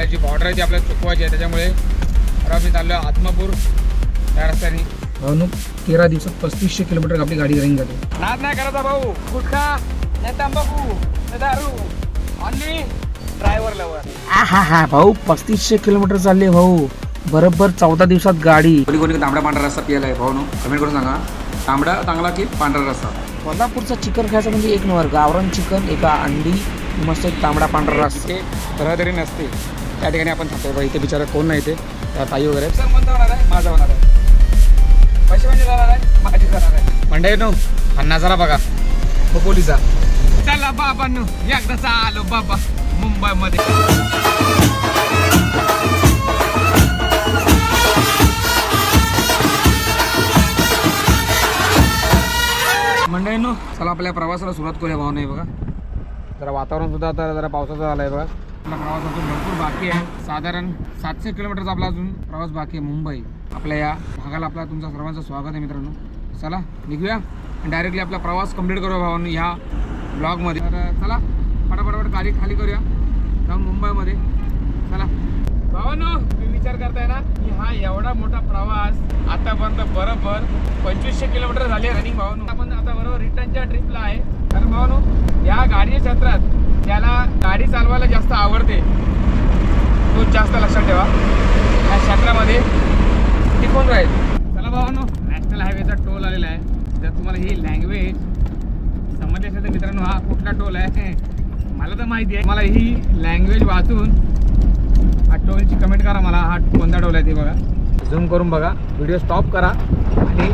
आपल्या जी बॉर्डर आहे ती आपल्याला चुकवायची आहे. त्याच्यामुळे मी चाललो आत्मापूर. त्या रस्त्याने. भावनो तेरा दिवसात पस्तीसशे किलोमीटर आपली गाडी रनिंग जाते नाद नाही करायचा भाऊ. गुटखा नाही तंबाखू नाही दारू. ऑनली ड्रायव्हर लवर हा हा भाऊ पस्तीसशे किलोमीटर चालले भाऊ. बरोबर चौदा दिवसात गाडी. कोणी कोणी तांबडा पांढरा रस्ता पियाला आहे भाऊ कमेंट करून सांगा. तांबडा चांगला की पांढरा रस्ता? कोल्हापूरचा चिकन खायचं म्हणजे एक नंबर. गावरान चिकन एका अंडी मस्त एक तांबडा पांढरा रस्ता. इथे रहदारी नसते. त्या ठिकाणी आपण थांबतो. बघा इथे बिचारा कोण नाही ते ताई वगैरे सर कोणता होणार आहे माझा होणार आहे पैसे म्हणजे जाणार आहे माझी जाणार आहे म्हणजे नो हा जरा बघा. खोपोलीचा चला बाबा नो एकदाचा आलो बाबा मुंबईमध्ये. मंडळी नो चला आपल्या प्रवासाला सुरुवात करूया भाऊ नाही बघा. जरा वातावरण सुद्धा आता जरा पावसाचं झालं आहे बघा. आपला प्रवास अजून भरपूर बाकी आहे. साधारण सातशे किलोमीटरचा आपला अजून प्रवास बाकी आहे मुंबई. आपल्या या भागाला आपला तुमचा सर्वांचं स्वागत आहे मित्रांनो. चला निघूया आणि डायरेक्टली आपला प्रवास कंप्लीट करूया भावांनो ह्या ब्लॉगमध्ये तर चला फटाफटाफट गाडी खाली करूया. जाऊन मुंबईमध्ये. चला. भावांनो तुम्ही विचार करताय ना की हा एवढा मोठा प्रवास आतापर्यंत बरोबर पंचवीसशे किलोमीटर झाले रनिंग भावानो. आपण आता बरोबर रिटर्नच्या ट्रिपला आहे. तर भावानो या गाडी क्षेत्रात ज्याला गाडी चालवायला जास्त आवडते. तो जास्त लक्षात ठेवा. या क्षेत्रामध्ये टिकून राहील. चला भावानो नॅशनल हायवेचा टोल आलेला आहे. जर तुम्हाला ही लँग्वेज समजली असेल तर मित्रांनो हा कुठला टोल आहे? मला तर माहिती आहे. मला ही लँग्वेज वाचून हा टोलची कमेंट करा मला. हा कोणता टोल आहे ते बघा. झूम करून बघा. व्हिडिओ स्टॉप करा. आणि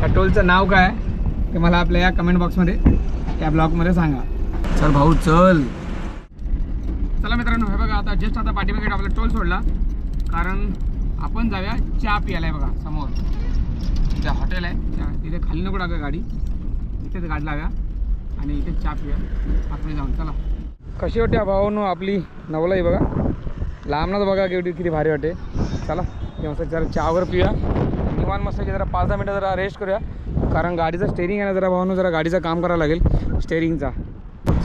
त्या टोलचं नाव काय आहे ते मला आपल्या या कमेंट बॉक्समध्ये त्या ब्लॉगमध्ये सांगा. चल भाऊ चल. चला मित्रांनो हे बघा आता जस्ट आता पाठीमागे आपला टोल सोडला. कारण आपण जाऊया चहा प्यायला आहे बघा समोर. तिथे हॉटेल आहे. तिथे खाली नको टाका गाडी. इथेच गाडी लाव्या आणि इथे चहा पिऊया. आपण जाऊन चला. कशी वाटते भावानो आपली नवलाई बघा? लांबनाच बघा केवढी किती भारी वाटते. चला मस्त जरा चहावर वगैरे पिऊया. निवान मस्त जरा पाच दहा मिनटं जरा रेस्ट करूया. कारण गाडीचं स्टेरिंग आहे ना जरा भावानो जरा गाडीचं काम करावं लागेल. स्टेरिंगचा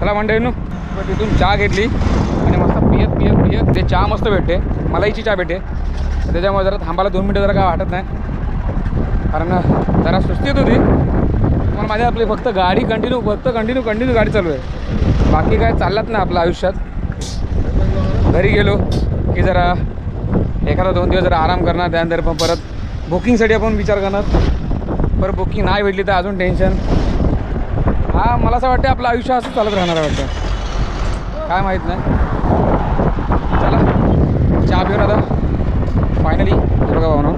चला मंडळीनू मग तिथून चहा घेतली आणि मस्त पियत पियत पियत. ते चहा मस्त भेटते. मलाईची चहा भेटते. त्याच्यामुळे जरा थांबायला दोन मिनटं जरा काय वाटत नाही. कारण जरा सुस्ती येत होती. पण माझ्या आपली फक्त गाडी कंटिन्यू फक्त कंटिन्यू कंटिन्यू गाडी चालू आहे. बाकी काय चाललात नाही आपलं आयुष्यात? घरी गेलो की जरा एखादा दोन दिवस जरा आराम करणार त्यानंतर पण परत बुकिंगसाठी आपण विचार करणार. पर बुकिंग नाही भेटली तर अजून टेन्शन हा मला असं वाटतं आपलं आयुष्य असं चालत राहणार आहे वाटतं. काय माहीत नाही. चला चहा पिऊन आता. फायनली बघा भावना.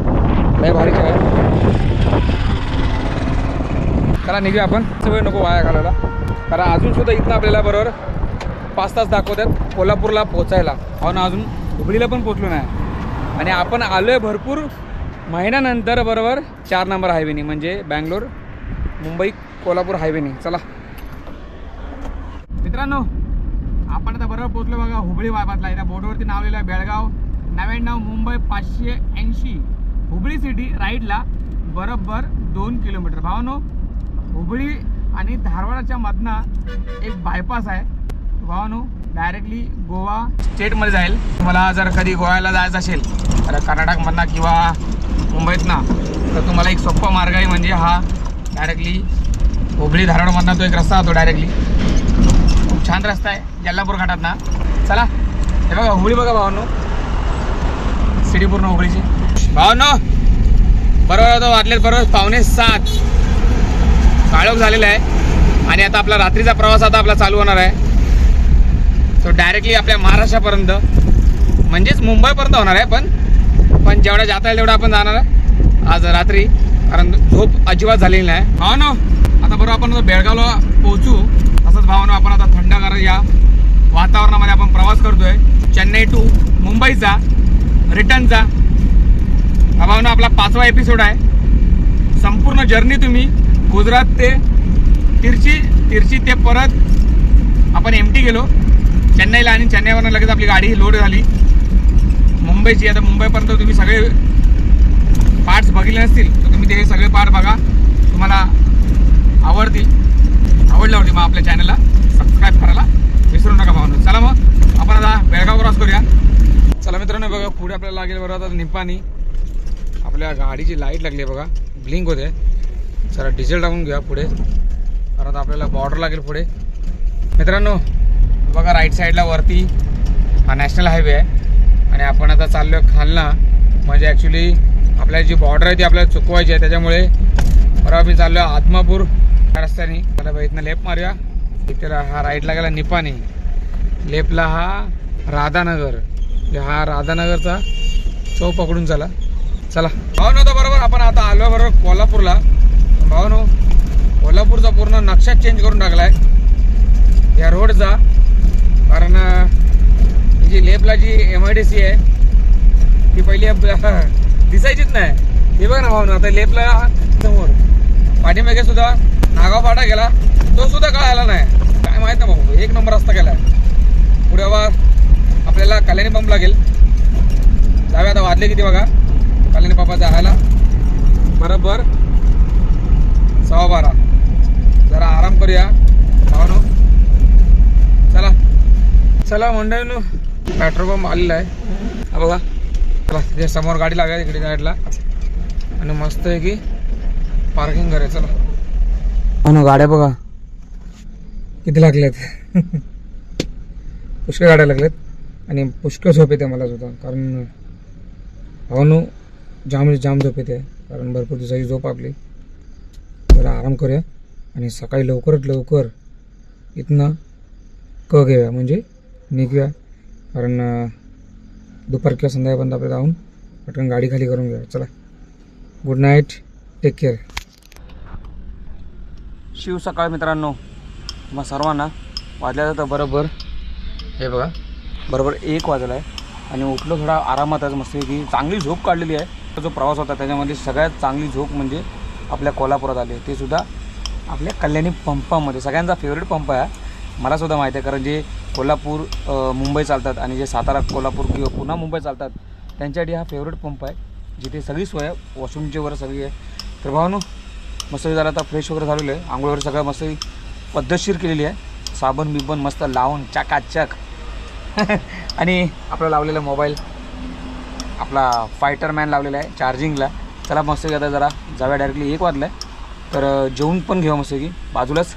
लय भारी चहा चला निघूया आपण. वेळ नको वाया घालायला. कारण अजून सुद्धा आपल्याला बरोबर पाच तास दाखवतात कोल्हापूरला पोचायला हो ना अजून हुबळीला पण पोचलो नाही. आणि आपण आलो आहे भरपूर महिन्यानंतर बरोबर चार नंबर हायवेनी म्हणजे बँगलोर मुंबई कोल्हापूर हायवेने चला. मित्रांनो आपण आता बरोबर पोहोचलो बघा हुबळी वायबातला इथं बोर्डवरती नाव लिहिलं बेळगाव. नव्याण्णव मुंबई पाचशे ऐंशी. हुबळी सिटी राईडला बरोबर दोन किलोमीटर भावनो हुबळी आणि धारवाडाच्या मधनं एक बायपास आहे. भावनो डायरेक्टली गोवा स्टेटमध्ये जाईल. तुम्हाला जर कधी गोव्याला जायचं असेल तर कर्नाटकमधनं किंवा मुंबईतनं तर तुम्हाला एक सोप्पा मार्ग आहे म्हणजे हा डायरेक्टली हुबळी धारवाडमधनं तो एक रस्ता होतो डायरेक्टली खूप छान रस्ता आहे जल्लापूर घाटात ना चला हे बघा हुबळी बघा भावांनो. सिटी पूर्ण हुबळीची. भावांनो बरोबर आता वाटले बरोबर पावणे सात. काळोख झालेला आहे. आणि आता आपला रात्रीचा प्रवास आता आपला चालू होणार आहे. तो डायरेक्टली आपल्या महाराष्ट्रापर्यंत. म्हणजेच मुंबईपर्यंत होणार आहे पण पण जेवढा जाता येईल तेवढा आपण जाणार आहे. आज रात्री कारण झोप अजिबात झालेली नाही. हो ना आता बरोबर आपण बेळगावला पोहोचू. तसंच भावना आपण आता थंडगार या वातावरणामध्ये आपण प्रवास करतोय. चेन्नई टू मुंबईचा रिटर्नचा हा भावना आपला पाचवा एपिसोड आहे. संपूर्ण जर्नी तुम्ही गुजरात ते तिरची तिरची ते परत आपण एम टी गेलो. चेन्नईला आणि चेन्नईवरनं लगेच आपली गाडी लोड झाली. मुंबईची आता मुंबईपर्यंत तुम्ही सगळे पार्ट्स बघितले नसतील तर तुम्ही ते सगळे पार्ट बघा. तुम्हाला आवडतील आवडल्यावरती मग आपल्या चॅनलला सबस्क्राईब करायला विसरू नका भावनो चला मग आपण आता बेळगाव क्रॉस करूया पुढे आपल्याला लागेल बरं. आता निपाणी. आपल्या गाडीची लाइट लागली आहे बघा. ब्लिंक होते. जरा डिझेल टाकून घ्या पुढे. परत आता आपल्याला बॉर्डर लागेल पुढे. मित्रांनो बघा राईट साईडला वरती हा नॅशनल हायवे आहे. आणि आपण आता चाललो आहे खालना. म्हणजे ॲक्च्युली आपल्याला जी बॉर्डर आहे ती आपल्याला चुकवायची आहे. त्याच्यामुळे बरोबर मी चाललो आहे आत्मापूर रस्त्याने. त्याला इथनं लेफ्ट मारूया. इथे हा राईटला गेला निपाणी. लेफ्टला हा राधानगर. म्हणजे हा राधानगरचा चौ पकडून चला. चला. भाऊ तर बरोबर आपण आता आलो बरोबर कोल्हापूरला. भावनो कोल्हापूरचा पूर्ण नक्षा चेंज करून टाकला आहे या रोडचा. कारण ही जी लेपला जी एम आय डी सी आहे ती पहिली दिसायचीच नाही. हे बघ ना भाऊ आता लेपला समोर. पाठीमागे सुद्धा नागाव फाटा गेला. तो सुद्धा कळाला नाही. काय माहीत ना भाऊ एक नंबर रस्ता गेला पुढे बाबा आपल्याला कल्याणी पंप लागेल. जाऊया आता वाजले किती बघा. कल्याणी पंपा जायला. बरोबर. सव्वा बारा. जरा आराम करूया. भावानो. चला. चला मंडळीनो पेट्रोल पंप आलेला आहे. हा बघा. चला तिथे समोर गाडी लागेल इकडे साईडला आणि मस्त आहे की पार्किंग करे चला. हो गाड्या बघा. किती लागल्यात? पुष्कळ गाड्या लागल्यात. आणि पुष्कळ झोप येते मला सुद्धा. कारण भावनो जाम जाम झोप येते कारण भरपूर दिवसाची झोप आपली. जरा आराम करूया. आणि सकाळी लवकरात लवकर इथनं क घेऊया. म्हणजे निघूया. कारण दुपार किंवा संध्याकाळपर्यंत आपल्याला जाऊन पटकन गाडी खाली करून घ्या चला. Good night take care Shiv सकाळ मित्रांनो. तुम्हा सर्वांना वाजल्या जातं बरोबर. हे बघा. बरोबर एक वाजला आहे. आणि उठलो थोडा आरामात आहे मस्त की चांगली झोप काढलेली आहे. जो प्रवास होता त्याच्यामध्ये सगळ्यात चांगली झोप म्हणजे आपल्या कोल्हापुरात आली ते सुद्धा आपल्या कल्याणी पंपामध्ये. सगळ्यांचा फेवरेट पंप आहे मला सुद्धा माहिती आहे कारण जे कोल्हापूर मुंबई चालतात आणि जे सातारा कोल्हापूर किंवा पुन्हा मुंबई चालतात त्यांच्यासाठी हा फेवरेट पंप आहे. जिथे सगळी सोय आहे. वॉशरूमची वगैरे सगळी आहे. तर भावानो मस्त झालं आता फ्रेश वगैरे झालेलं आहे. आंघोळ वगैरे सगळं मस्त पद्धतशीर केलेली आहे. साबण बिबन मस्त लावून चकाचक आणि आपला लावलेला मोबाईल आपला फायटर मॅन लावलेला आहे चार्जिंगला चला मस्त आता जरा. जाव्या डायरेक्टली एक वाजलं आहे तर जेवून पण घेऊ मस्त की बाजूलाच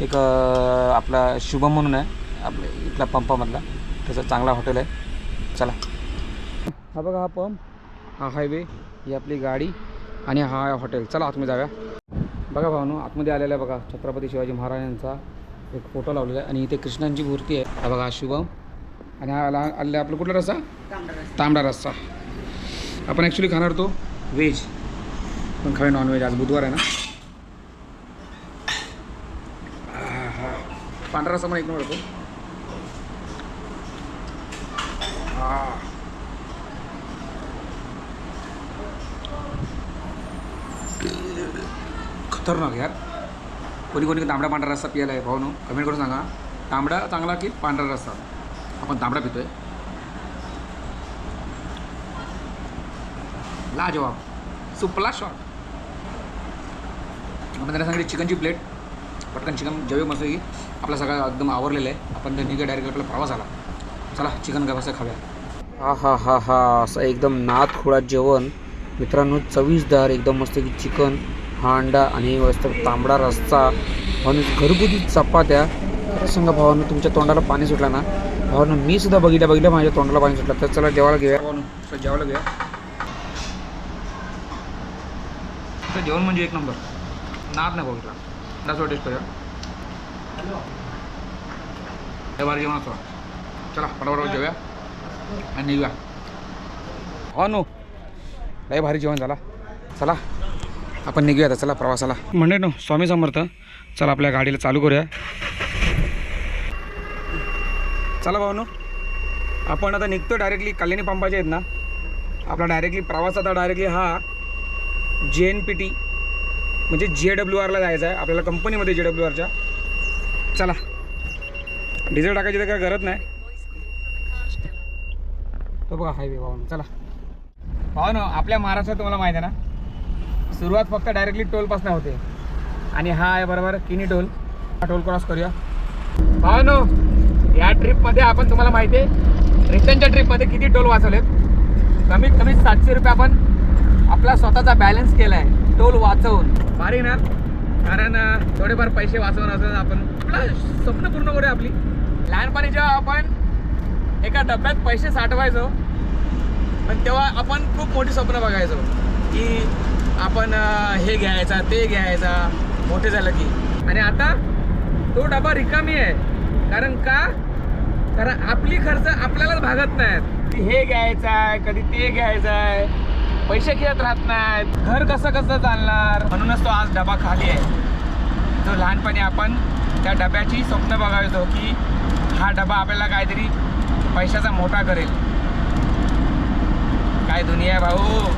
एक आपला शुभम म्हणून आहे. आपल्या इथला पंपामधला. त्याचा चांगला हॉटेल आहे. चला. हा बघा हा पंप हा हायवे ही आपली गाडी आणि हा हॉटेल चला आतमध्ये जाव्या बघा भावनो आतमध्ये आलेला आहे बघा छत्रपती शिवाजी महाराजांचा एक फोटो लावलेला आहे. आणि इथे कृष्णांची मूर्ती आहे. हा बघा हा शुभम. आणि हा आला आलेला आपला कुठला रस्सा? तांबडा रस्सा. आपण ॲक्च्युली खाणार तो? व्हेज पण खावे नॉनव्हेज आज बुधवार आहे ना. पांढरा रस्सा पण एक नंबर होतो. खतरनाक यार. कोणी कोणी तांबडा पांढरा रस्सा पियाला आहे भाऊ कमेंट करून सांगा. तांबडा चांगला की पांढरा रस्सा? आपण तांबडा पितोय. लाजवाब. सुपला शॉट आपण त्यांना सांगितलं चिकनची प्लेट पटकन चिकन जेवे मस्त की आपला सगळं एकदम आवरलेला आहे. आपण त्यांनी निघा डायरेक्ट आपला प्रवास आला चला चिकन का कसं हा हा हा हा. असं एकदम नात खोळा जेवण. मित्रांनो चवीसदार एकदम मस्त की चिकन हा अंडा आणि मस्त तांबडा रस्सा. आणि घरगुती चपात्या. सांगा भावानं तुमच्या तोंडाला पाणी सुटलं ना. भावानं मी सुद्धा बघितलं बघितलं माझ्या तोंडाला पाणी सुटलं. तर चला जेवायला घेऊया. भावानं चला जेवायला घेऊया. तर जेवण म्हणजे एक नंबर. नाद नाही बघितला. त्याच टेस्ट करूया हे भारी जेवण असतो. चला फटाफट जेवूया आणि निघूया. हो नो. लय भारी जेवण झाला. चला आपण निघूया आता. चला प्रवासाला. म्हणजे नो स्वामी समर्थ. चला आपल्या गाडीला चालू करूया. चला भाऊ आपण आता निघतो डायरेक्टली कल्याणी पंपाचे आहेत ना आपला डायरेक्टली प्रवास आता डायरेक्टली हा जे एन पी टी म्हणजे जे डब्ल्यू आरला जायचं आहे. आपल्याला कंपनीमध्ये जे डब्ल्यू आरच्या चला. डिझेल टाकायची तर काय गरज नाही. तो बघा हायवे भाऊन. चला. भावना आपल्या महाराष्ट्रात तुम्हाला माहिती आहे ना सुरुवात फक्त डायरेक्टली टोलपासून होते. आणि हा आहे बरोबर किनी टोल हा टोल क्रॉस करूया. भावनो या ट्रिपमध्ये आपण तुम्हाला माहिती आहे रिटर्नच्या ट्रिपमध्ये किती टोल वाचवलेत. कमीत कमी सातशे रुपये आपण आपला स्वतःचा बॅलन्स केला आहे टोल वाचवून. भारी ना? कारण थोडेफार पैसे वाचवून असं आपण. आपलं स्वप्न पूर्ण करूया आपली. लहानपणी जेव्हा आपण एका डब्यात पैसे साठवायचो पण तेव्हा आपण खूप मोठी स्वप्न बघायचो की आपण हे घ्यायचा ते घ्यायचा मोठे झालं की. आणि आता तो डबा रिकामी आहे. कारण का? कारण आपली खर्च आपल्यालाच भागत नाहीत. हे घ्यायचं आहे कधी ते घ्यायचं आहे. पैसे घेत राहत नाहीत. घर कसं कसं चालणार? म्हणूनच तो आज डबा खाली आहे. जो लहानपणी आपण त्या डब्याची स्वप्न बघायचो की हा डबा आपल्याला काहीतरी पैशाचा मोठा करेल. काय दुनिया आहे भाऊ?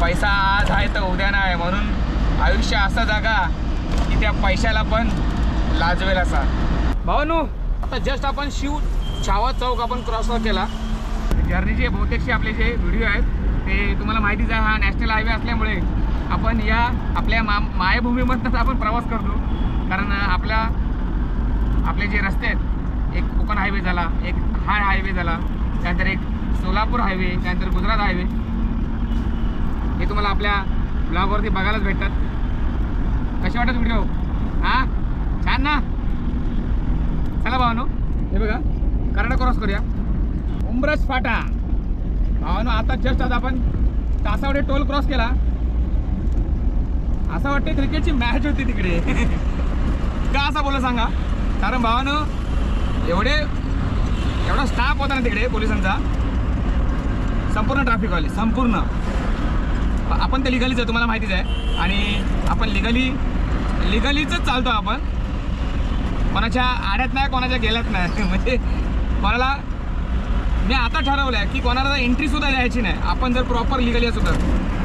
पैसा आज आहे तर उद्या नाही. म्हणून आयुष्य असं जागा की त्या पैशाला पण लाजवेल असा. भाऊ आता जस्ट आपण शिव छावा चौक आपण क्रॉस केला. जर्नीचे बहुतेकशी आपले जे व्हिडिओ आहेत ते तुम्हाला माहितीच आहे हा नॅशनल हायवे असल्यामुळे आपण या आपल्या मा मायभूमीमधनंच आपण प्रवास करतो. कारण आपल्या आपले जे रस्ते आहेत एक कोकण हायवे झाला एक हाय हायवे झाला त्यानंतर एक सोलापूर हायवे त्यानंतर गुजरात हायवे हे तुम्हाला आपल्या ब्लॉगवरती बघायलाच भेटतात. कसे वाटत व्हिडिओ हां? छान ना? चला भावानो. हे बघा. कर्नाटक क्रॉस करूया. उमरस फाटा. भावानो आता जस्ट आज आपण तासावडे टोल क्रॉस केला. असं वाटतं क्रिकेटची मॅच होती तिकडे. का असं बोला सांगा? कारण भावानो एवढे एवढा स्टाफ होता ना तिकडे पोलिसांचा. संपूर्ण ट्रॅफिकवाले संपूर्ण. आपण ते लिगलीच आहे तुम्हाला माहितीच आहे. आणि आपण लिगली लिगलीच चालतो आपण. कोणाच्या आड्यात नाही कोणाच्या गेल्यात नाही. म्हणजे कोणाला मी आता ठरवलं आहे की कोणाला एंट्रीसुद्धा द्यायची नाही आपण जर प्रॉपर लिगली असू तर.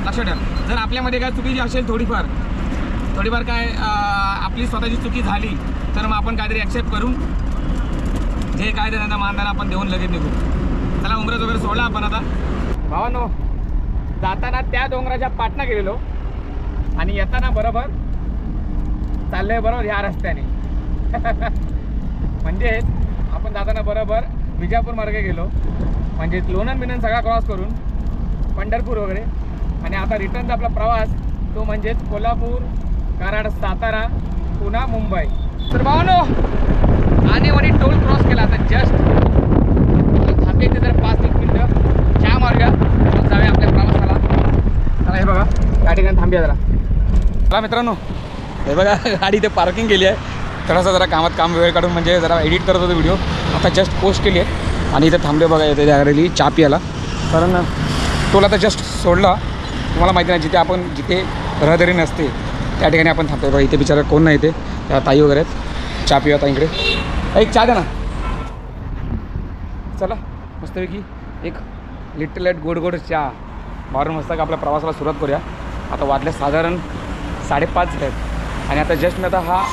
लक्षात ठेवा. जर आपल्यामध्ये काय चुकीची असेल थोडीफार थोडीफार काय आपली स्वतःची चुकी झाली तर मग आपण काहीतरी ॲक्सेप्ट करून जे काय त्यांना मानधन आपण देऊन लगेच निघू. चला उमरज वगैरे सोडला आपण आता. भावानो जाताना त्या डोंगराच्या पाटणा गेलेलो. आणि येताना बरोबर चाललंय बरोबर ह्या रस्त्याने. म्हणजेच आपण जाताना बरोबर विजापूर मार्गे गेलो. म्हणजे लोणन बिनन सगळा क्रॉस करून पंढरपूर वगैरे. आणि आता रिटर्नचा आपला प्रवास तो म्हणजेच कोल्हापूर कराड सातारा पुन्हा मुंबई. तर भावनो आणि वणी टोल क्रॉस केला आता जस्ट थांबले ते जर पाच एक मिनटं. चहा मार्ग जाऊया आपल्या प्रवासाला. चला हे बघा. या ठिकाणी थांबूया जरा. चला मित्रांनो. हे बघा गाडी इथे पार्किंग केली आहे. थोडासा जरा कामात काम वेळ काढून म्हणजे जरा एडिट करत होतो व्हिडिओ आता जस्ट पोस्ट केली आहे. आणि इथे थांबले बघा येते जागरेली चा प्यायला कारण टोल आता जस्ट सोडला. तुम्हाला माहिती नाही जिथे आपण जिथे रहदारी नसते त्या ठिकाणी आपण थांबतो बघा इथे बिचारा कोण नाही इथे. त्या ताई वगैरे आहेत. चहा पिऊ आता इकडे. एक चहा द्या ना. चला मस्तपैकी एक लिटल लाइट गोड गोड चहा. मारून मस्त आपल्या प्रवासाला सुरुवात करूया. आता वाटल्यास साधारण साडेपाच आहेत आणि आता जस्ट मी आता हा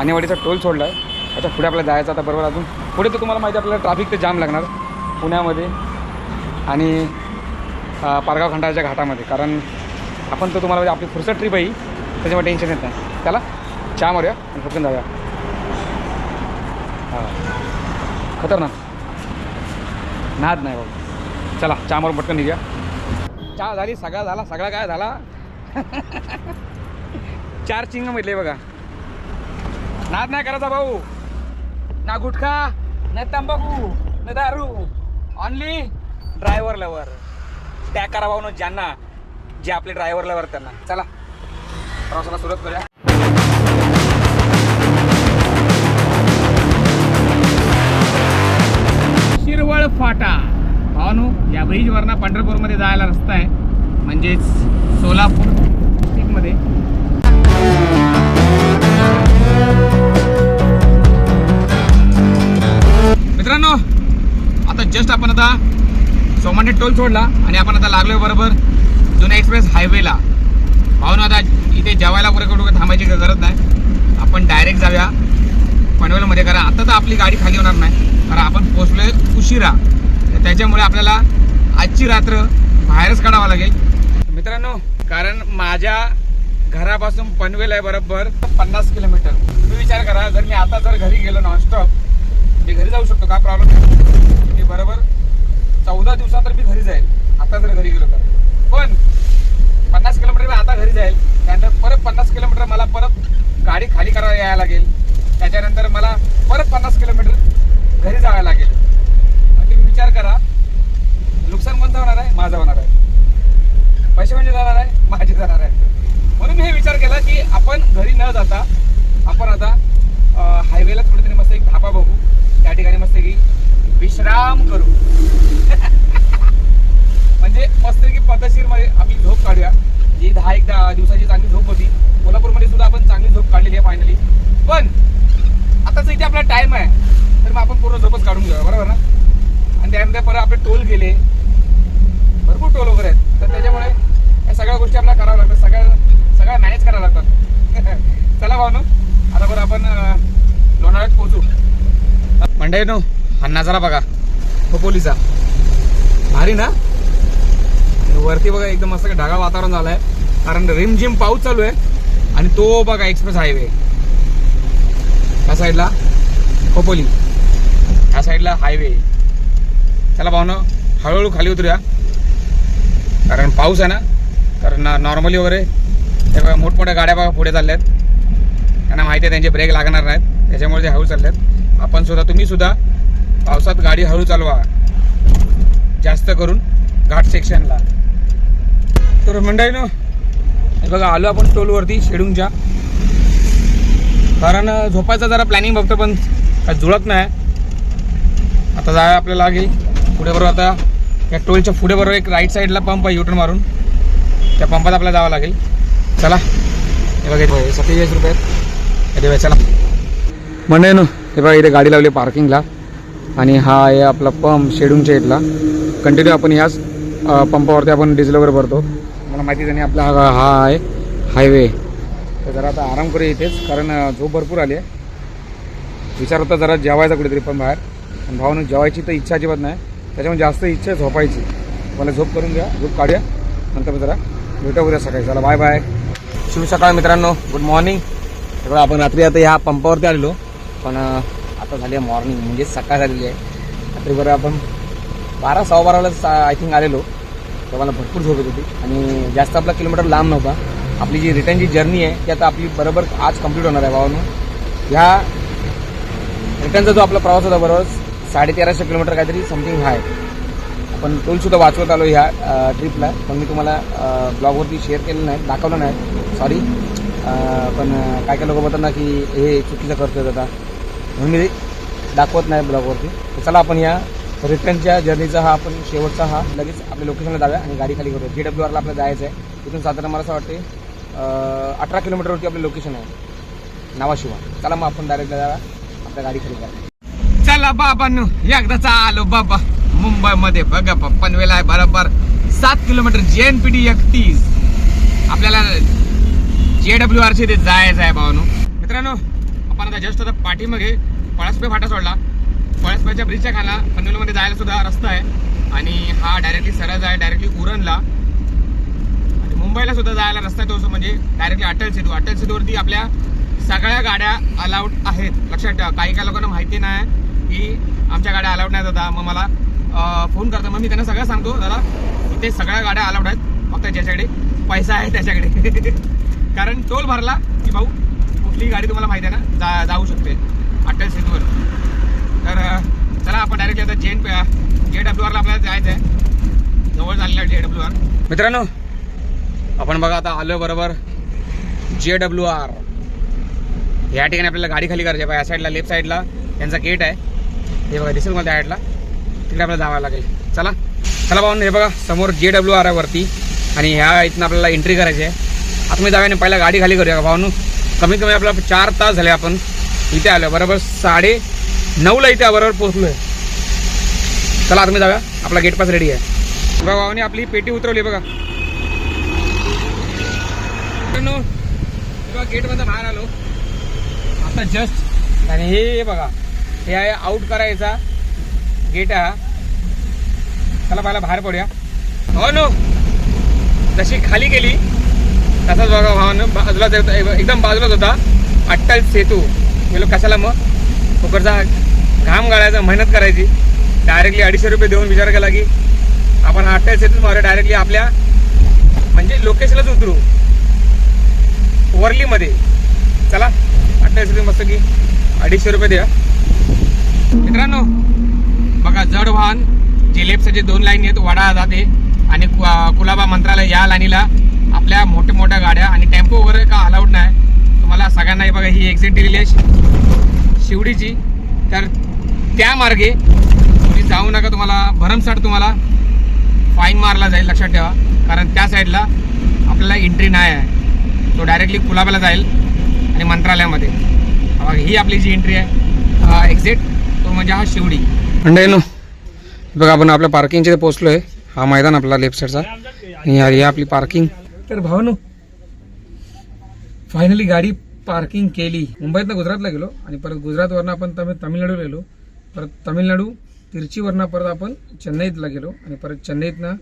आणेवाडीचा टोल सोडला आहे अच्छा पुढे आपल्याला जायचं आता बरोबर अजून. पुढे तर तुम्हाला माहिती आहे आपल्याला ट्रॅफिक ते जाम लागणार पुण्यामध्ये आणि पारगाव खंडाळ्याच्या घाटामध्ये. कारण आपण तर तुम्हाला म्हणजे आपली फुरसत ट्रिप आहे त्याच्यामुळे टेन्शन येत नाही. त्याला चहा मारूया आणि पटकन जाऊया. हां. खतरनाक. नाद नाही बाबा. चला चहा मारून पटकन निघूया. चहा झाली सगळा झाला सगळा काय झाला? चार चिंग म्हटले बघा. नाद नाही करायचा भाऊ. ना गुटखा ना तंबाखू ना दारू. ऑनली ड्रायव्हर लवर त्या करा भाऊ ना ज्यांना जे आपले ड्रायव्हर लवर त्यांना. चला. प्रवासाला सुरुवात करूया. शिरवळ फाटा. भावानू या ब्रिजवरनं पंढरपूरमध्ये जायला रस्ता आहे. म्हणजेच सोलापूर डिस्ट्रिक्टमध्ये मित्रांनो आता जस्ट आपण आता सोमांडे टोल सोडला आणि आपण आता लागलोय बरोबर जुना एक्सप्रेस हायवेला भावना आता इथे जेवायला वगैरे कुठं थांबायची गरज नाही. आपण डायरेक्ट जाऊया. पनवेलमध्ये कारण आता तर आपली गाडी खाली होणार नाही. कारण आपण पोचलोय उशिरा. तर त्याच्यामुळे आपल्याला आजची रात्र बाहेरच काढावं लागेल. मित्रांनो कारण माझ्या घरापासून पनवेल आहे बरोबर. पन्नास किलोमीटर. तुम्ही विचार करा जर मी आता जर घरी गेलो नॉनस्टॉप मी घरी जाऊ शकतो काय प्रॉब्लेम मी बरोबर. चौदा दिवसानंतर मी घरी जाईल. आता जर घरी गेलो तर. पण पन्नास किलोमीटर मी आता घरी जाईल. त्यानंतर परत पन्नास किलोमीटर मला परत गाडी खाली करायला यायला लागेल. त्याच्यानंतर मला परत पन्नास किलोमीटर घरी जावं लागेल. म्हणजे तुम्ही विचार करा. नुकसान कोणतं होणार आहे? माझं होणार आहे पैसे म्हणजे जाणार आहे माझे जाणार आहे म्हणून मी हे विचार केला की आपण घरी न जाता आपण आता हायवेला कुठेतरी मस्त एक धाबा बघू. त्या ठिकाणी मस्त की विश्राम करू. म्हणजे मस्त की पद्धतशीरमध्ये आपली झोप काढूया. जी दहा एक दहा दिवसाची चांगली झोप होती कोल्हापूरमध्ये सुद्धा आपण चांगली झोप काढलेली आहे फायनली पण आताच इथे आपला टाइम आहे. तर मग आपण पूर्ण झोपच काढून घेऊया बरोबर ना? आणि त्यानंतर परत आपले टोल गेले. भरपूर टोल वगैरे आहेत. तर त्याच्यामुळे या सगळ्या गोष्टी आपल्याला कराव्या लागतात. सगळ्या सगळं मॅनेज कराव्या लागतात. चला भाऊ आता बरं आपण लोणावळ्यात पोहोचू. मंडई नो हा नजारा बघा. हो, खोपोलीचा भारी ना? वरती बघा एकदम मस्त ढगाळ वातावरण झालंय. कारण रिमझिम पाऊस चालू आहे. आणि तो बघा एक्सप्रेस हायवे या साईडला खोपोली हो, ह्या साईडला हायवे चला भावनो हळूहळू खाली उतरूया. कारण पाऊस आहे ना? कारण नॉर्मली वगैरे त्यामुळे बघा मोठमोठ्या गाड्या बघा पुढे चालल्या आहेत त्यांना माहिती आहे त्यांचे ब्रेक लागणार नाहीत. त्याच्यामुळे ते हळू चालले आहेत आपण सुद्धा तुम्ही सुद्धा पावसात गाडी हळू चालवा. जास्त करून घाट सेक्शनला तर मंडळीनो हे बघा आलो आपण टोलवरती शेडूंगच्या. कारण झोपायचं जरा प्लॅनिंग बघतो पण काय जुळत नाही. आता जाय आपल्याला लागेल. पुढे बरोबर आता या टोलच्या पुढे बरोबर एक राईट साईडला पंप आहे युटर्न मारून. त्या पंपात आपल्याला जावं लागेल. चला. हे बघा सत्तेचाळीस रुपये आहेत. चला. म्हणजे ना हे बघा इथे गाडी लावली पार्किंगला आणि हा आहे आपला पंप शेडूनच्या इथला कंटिन्यू आपण ह्याच पंपावरती आपण डिझेल वगैरे भरतो. मला माहिती नाही आपला हा आहे हायवे तर जरा आता आराम करू इथेच कारण झोप भरपूर आली आहे. विचार होता जरा जेवायचा कुठेतरी पण बाहेर. पण भावानं जेवायची तर इच्छा अजिबात नाही. त्याच्यामुळे जास्त इच्छा आहे झोपायची. मला झोप करून घ्या झोप काढूया. नंतर जरा भेटा उद्या सकाळी. चला बाय बाय शिव सकाळ मित्रांनो. गुड मॉर्निंग सगळं आपण रात्री आता ह्या पंपावरती आलेलो. पण आता झाली आहे मॉर्निंग म्हणजे सकाळ झालेली आहे. रात्री बरं आपण बारा सव्वा बाराला आय थिंक आलेलो. तेव्हा मला भरपूर झोप येत होती. आणि जास्त आपला किलोमीटर लांब नव्हता. आपली जी रिटर्नची जर्नी आहे ती आता आपली बरोबर आज कंप्लीट होणार आहे भावानं. ह्या रिटर्नचा जो आपला प्रवास होता बरोबर साडे तेराशे किलोमीटर काहीतरी समथिंग आहे पण टोलसुद्धा वाचवत आलो ह्या ट्रिपला पण मी तुम्हाला ब्लॉगवरती शेअर केलं नाही दाखवलं नाही. सॉरी पण काय काय लोक बोलतात ना की हे चुकीचं करतोय आता म्हणून मी दाखवत नाही ब्लॉगवरती तर चला आपण या रिटर्नच्या जर्नीचा हा आपण शेवटचा हा. लगेच आपल्या लोकेशनला जाऊया आणि गाडी खाली करूया. जी डब्ल्यू आरला आपल्याला जायचं आहे तिथून साधारण मला असं वाटते अठरा किलोमीटरवरती आपलं लोकेशन आहे. नावाशिवा चला मग आपण डायरेक्ट जाऊया. आपल्या गाडी खाली जाऊया. चला बाबा एकदाचा आलो बाबा. मुंबईमध्ये बघा बा, पनवेल आहे बरोबर सात किलोमीटर जे एन पी टी एकतीस. आपल्याला जे डब्ल्यू आर सी ते जायचं आहे भावानो. मित्रांनो आपण आता जस्ट आता पाठीमागे पळसपे फाटा सोडला. पळसपेच्या ब्रिजच्या खाला पनवेलमध्ये जायला सुद्धा रस्ता आहे. आणि हा डायरेक्टली सरळ आहे डायरेक्टली उरणला. आणि मुंबईला सुद्धा जायला रस्ता आहे तो म्हणजे डायरेक्टली अटल सेतू अटल सेतूवरती आपल्या सगळ्या गाड्या अलाउड आहेत. लक्षात ठेवा काही काही लोकांना माहिती नाही की आमच्या गाड्या अलाउड नाही दादा मग मला फोन करतो. मग मी त्यांना सगळं सांगतो. दादा इथे सगळ्या गाड्या अलाउड आहेत. फक्त ज्याच्याकडे पैसा आहे त्याच्याकडे. कारण टोल भरला की भाऊ कुठलीही गाडी तुम्हाला माहिती आहे ना जा जाऊ शकते. अठ्ठावीस सीटवर तर चला आपण डायरेक्ट आता जेन जे डब्ल्यू आरला आपल्याला जायचं आहे जवळ झालेलं जे डब्ल्यू आर मित्रांनो आपण बघा आता आलो बरोबर जे डब्ल्यू आर या ठिकाणी आपल्याला गाडी खाली करायची आहे. या साईडला लेफ्ट साईडला त्यांचा गेट आहे. हे बघा दिसेल मला त्या साईडला तिकडे आपल्याला जावं लागेल. चला. चला पाहून हे बघा समोर जे डब्ल्यू आर आहे वरती आणि ह्या इथनं आपल्याला एंट्री करायची आहे. आता मी जाव्याने पहिला गाडी खाली करूया का भावनू कमीत कमी आपला चार तास झाले आपण इथे आलो. बरोबर साडे नऊला इथे बरोबर पोहोचलो आहे चला आतमध्ये जाऊया. आपला गेट पास रेडी आहे. बघा भावाने आपली पेटी उतरवली बघा. मित्रांनो, बाहेर आलो. आता जस्ट आणि हे बघा. हे आहे आउट करायचा. गेट हा. चला पहिला बाहेर पडूया. हो नो जशी खाली गेली तसाच बघा भावानं बाजूला एकदम बाजूलाच होता. अट्टल सेतू. गेलो कशाला मग? फुकटचा घाम गाळायचा मेहनत करायची. डायरेक्टली अडीचशे रुपये देऊन विचार केला की आपण अठ्ठावीस येथून मारूया डायरेक्टली आपल्या म्हणजे लोकेशनलाच उतरू. वरलीमध्ये. चला अठ्ठावीस सेतू मस्त की अडीचशे रुपये द्या. मित्रांनो बघा जड वाहन जे लेफ्ट साईडचे दोन लाईन आहेत वाडा जाते. आणि कु- कुलाबा मंत्रालय या लाईनीला आपल्या मोठ्या मोठ्या गाड्या आणि टेम्पो वगैरे का अलाउड नाही. तुम्हाला सगळ्यांना हे बघा ही एक्झिट दिलेली आहे. शिवडीची तर त्या मार्गे तुम्ही जाऊ नका तुम्हाला भरमसाठ तुम्हाला फाईन मारला जाईल लक्षात ठेवा. कारण त्या साईडला आपल्याला एंट्री नाही आहे. तो डायरेक्टली कुलाबाला जाईल आणि मंत्रालयामध्ये. ही आपली जी एंट्री आहे. एक्झिट तो म्हणजे हा शिवडी बघा आपण आपल्या पार्किंगच्या इथे पोहोचलोय. हा मैदान आपला लेफ्ट साईडचा आणि ही आपली पार्किंग तर भावनो फायनली गाडी पार्किंग केली. मुंबईतनं गुजरातला गेलो आणि परत गुजरातवरनं आपण तमिळ तामिळनाडूला गेलो. परत तामिळनाडू तिरचीवरनं परत आपण चेन्नईतला गेलो आणि परत चेन्नईतनं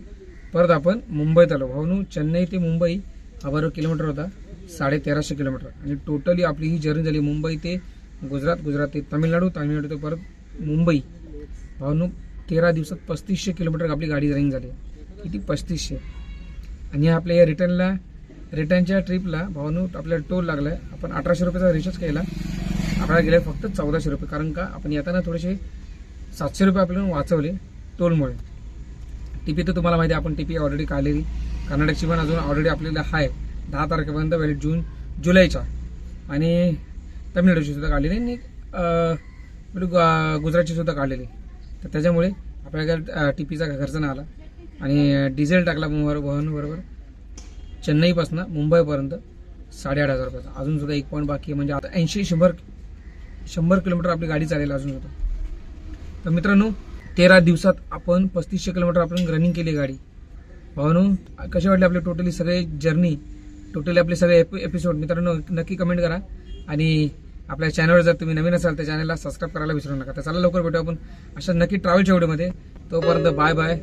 परत आपण मुंबईत आलो. भावनू चेन्नई ते मुंबई हा बरोबर किलोमीटर होता. साडे तेराशे किलोमीटर. आणि टोटली आपली ही जर्नी झाली मुंबई ते गुजरात गुजरात ते तामिळनाडू तमिळनाडू ते परत मुंबई. भावनू तेरा दिवसात पस्तीसशे किलोमीटर आपली गाडी रनिंग झाली. किती? पस्तीसशे. आणि आपल्या या रिटर्नला रिटर्नच्या ट्रिपला भावनू आपल्याला टोल लागलाय. आपण अठराशे रुपयाचा रिचार्ज केला. आपल्याला गेले फक्त चौदाशे रुपये. कारण का? आपण येताना थोडेसे सातशे रुपये आपल्याला वाचवले टोलमुळे. टीपी तर तुम्हाला माहिती आहे आपण टीपी ऑलरेडी काढलेली. कर्नाटकची पण अजून ऑलरेडी आपल्याला आहे दहा तारखेपर्यंत वेळ जून जुलैच्या. आणि तमिळनाडूची सुद्धा काढलेली. आणि गुजरातची सुद्धा काढलेली. तर त्याच्यामुळे आपल्याला टी पीचा खर्च नाही आला. आणि डिझेल टाकला वाहनबरोबर. चेन्नईपासून मुंबईपर्यंत साडेआठ हजार रुपयाचा. अजून सुद्धा एक पॉईंट बाकी आहे. म्हणजे आता ऐंशी शंभर शंभर किलोमीटर आपली गाडी चालेल अजून सुद्धा. तर मित्रांनो तेरा दिवसात आपण पस्तीसशे किलोमीटर आपण रनिंग केली गाडी. भावनो कसे वाटले आपले टोटली सगळे जर्नी टोटली आपले सगळे एपिसोड मित्रांनो नक्की कमेंट करा. आणि आपल्या चॅनलवर जर तुम्ही नवीन असाल तर चॅनलला सबस्क्राईब करायला विसरू नका. तर चला लवकर भेटू आपण अशा नक्की ट्रॅव्हलच्या व्हिडिओमध्ये तोपर्यंत बाय बाय